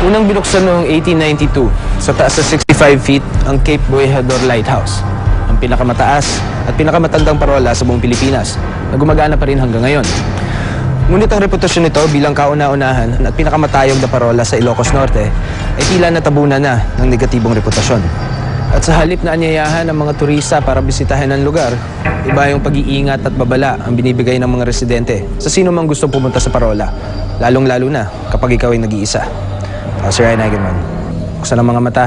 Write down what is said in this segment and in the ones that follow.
Unang binuksan noong 1892 sa taas sa 65 feet ang Cape Boyador Lighthouse, ang pinakamataas at pinakamatandang parola sa buong Pilipinas na gumagana pa rin hanggang ngayon. Ngunit ang reputasyon nito bilang kauna-unahan at pinakamatayog na parola sa Ilocos Norte ay tila natabunan na ng negatibong reputasyon. At sa halip na anyayahan ng mga turista para bisitahin ang lugar, iba yung pag-iingat at babala ang binibigay ng mga residente sa sino mang gusto pumunta sa parola, lalong-lalo na kapag ikaw ay nag-iisa. Uh, Sir Ryan Eigenman, buksan ang mga mata.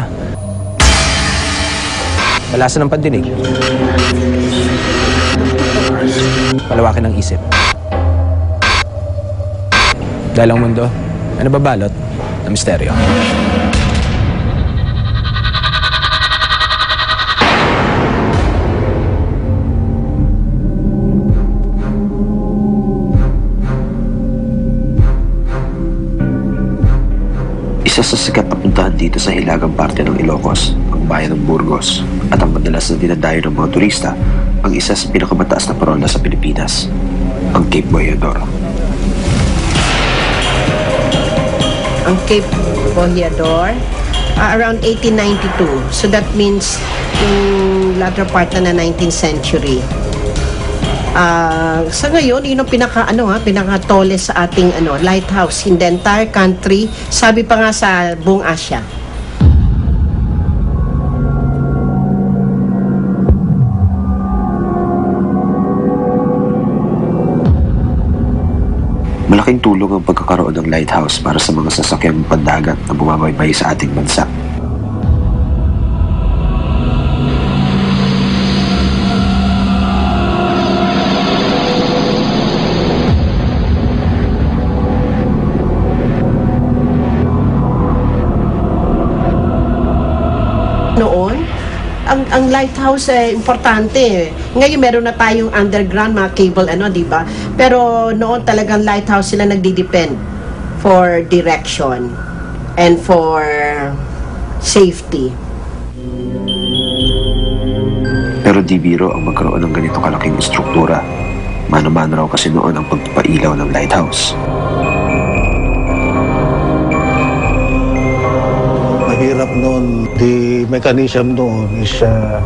Balasan ng pandinig. Palawakin ang isip. Dahil ang mundo ay nababalot ng misteryo. Isa sa sikat na puntahan dito sa hilagang parte ng Ilocos, ang bayan ng Burgos, at ang madalas na dinadayo ng mga turista, ang isa sa pinakamataas na parola sa Pilipinas, ang Cape Boyador. ang Cape Bohiador uh, around 1892. So that means yung latter part na na 19th century. Ah, sa ngayon, yun ang pinaka ano ha, pinaka tallest sa ating ano lighthouse in the entire country. Sabi pa nga sa buong Asia. Malaking tulong ang pagkakaroon ng lighthouse para sa mga sasakyang pandagat na bumabaybay sa ating bansa. Ang lighthouse eh, importante. Ngayon meron na tayong underground mga cable ano, 'di ba? Pero noon talagang lighthouse sila nagdi-depend for direction and for safety. Pero di biro ang magkaroon ng ganito kalaking struktura. Mano-mano raw kasi noon ang pagpapailaw ng lighthouse. Noon. The mechanism noon is uh,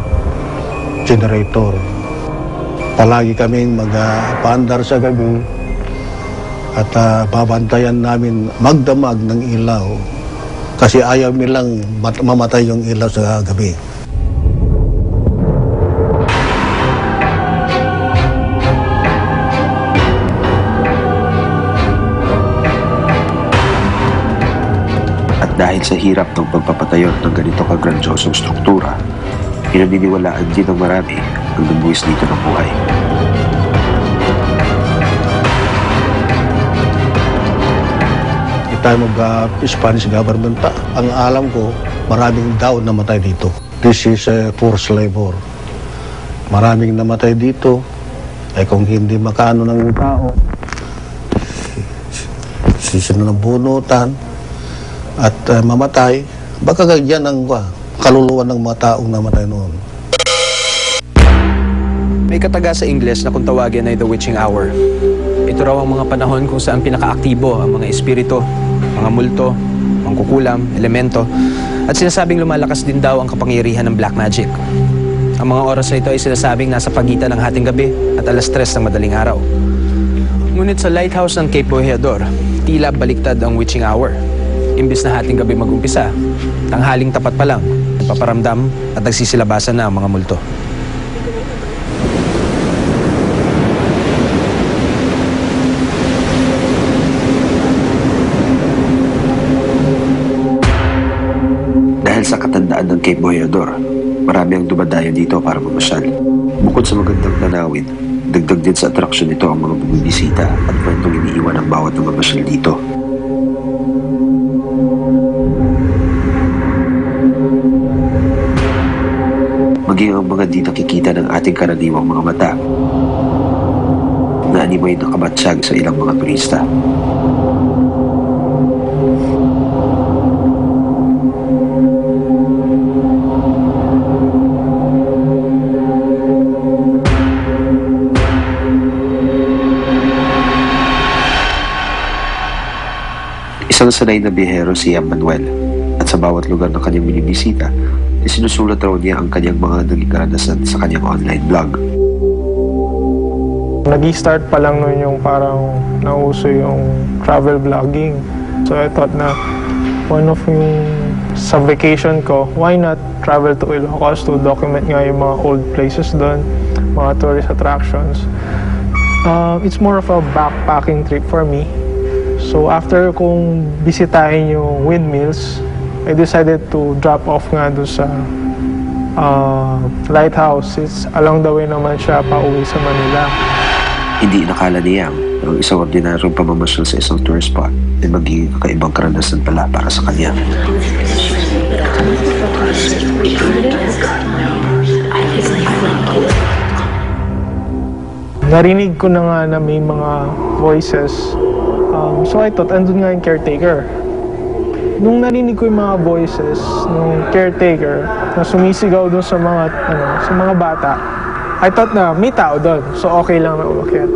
generator. Palagi kaming mag-paandar sa gabi at uh, babantayan namin magdamag ng ilaw kasi ayaw nilang mat- mamatay yung ilaw sa gabi. Dahil sa hirap ng pagpapatayo ng ganito kagrandiosong struktura, pinaniniwalaan din ng marami ang nabuwis dito ng buhay. The time of the Spanish government ang alam ko, maraming daw namatay dito. This is a forced labor. Maraming namatay dito. Ay kung hindi makaano ng tao, sisino ng bunutan at uh, mamatay, baka ganyan ang uh, kaluluwa ng mga taong namatay noon. May kataga sa Ingles na kung tawagin ay The Witching Hour. Ito raw ang mga panahon kung saan pinakaaktibo ang mga espiritu, mga multo, mangkukulam, elemento, at sinasabing lumalakas din daw ang kapangyarihan ng black magic. Ang mga oras na ito ay sinasabing nasa pagitan ng hating gabi at alas 3 ng madaling araw. Ngunit sa lighthouse ng Cape Boheador, tila baliktad ang witching hour. Imbis na hating gabi magumpisa, tanghaling tapat pa lang, nagpaparamdam at nagsisilabasan na ang mga multo. Dahil sa katandaan ng Cape Boyador, marami ang dumadayo dito para mamasyal. Bukod sa magandang tanawin, dagdag din sa atraksyon nito ang mga bumibisita at kwentong iniiwan ng bawat namamasyal dito. Maging ang mga di nakikita ng ating karaniwang mga mata na animoy nakamatsyag sa ilang mga turista. Isang sanay na bihero si Manuel at sa bawat lugar ng kanyang binibisita, isinusulat raw niya ang kanyang mga naging karanasan sa kanyang online blog. Nag-start pa lang nun yung parang nauso yung travel vlogging. So I thought na one of yung sa vacation ko, why not travel to Ilocos to document nga yung mga old places doon, mga tourist attractions. Uh, it's more of a backpacking trip for me. So after kong bisitahin yung windmills, I decided to drop off nga doon sa uh, lighthouse. It's along the way naman siya pauwi sa Manila. Hindi inakala ni Yam na ang isang ordinaryong pamamasyal sa isang tourist spot ay magiging kakaibang karanasan pala para sa kanya. Narinig ko na nga na may mga voices. Um, so I thought, andun nga yung caretaker. Nung narinig ko yung mga voices ng caretaker na sumisigaw dun sa mga, ano, sa mga bata, I thought na may tao doon. So okay lang na umakyat.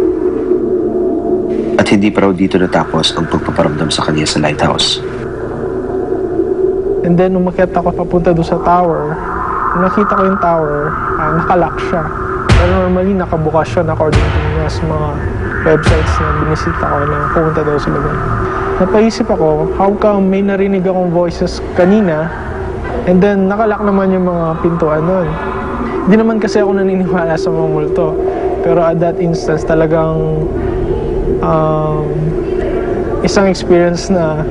At hindi pa raw dito natapos ang pagpaparamdam sa kanya sa lighthouse. And then umakyat ako papunta doon sa tower. Nung nakita ko yung tower, ah, nakalock siya. Pero normally nakabukas siya na according to nga sa mga websites na binisita ko na pumunta daw sa lugar. Napaisip ako, how come may narinig akong voices kanina and then nakalock naman yung mga pintuan nun. Hindi naman kasi ako naniniwala sa mga multo. Pero at that instance talagang um, isang experience na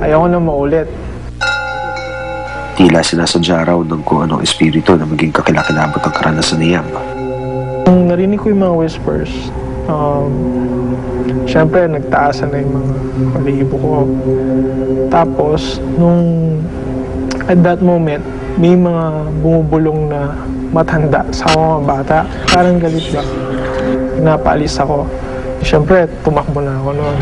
ayoko na maulit. Tila sinasadya raw ng kung anong espiritu na maging kakilakilabot ang karanasan ni Yam. Nung narinig ko yung mga whispers, um, syempre nagtaasan na yung mga balibo ko. Tapos, nung at that moment, may mga bumubulong na matanda sa mga bata. Parang galit ba? Napaalis ako. Syempre, tumakbo na ako noon.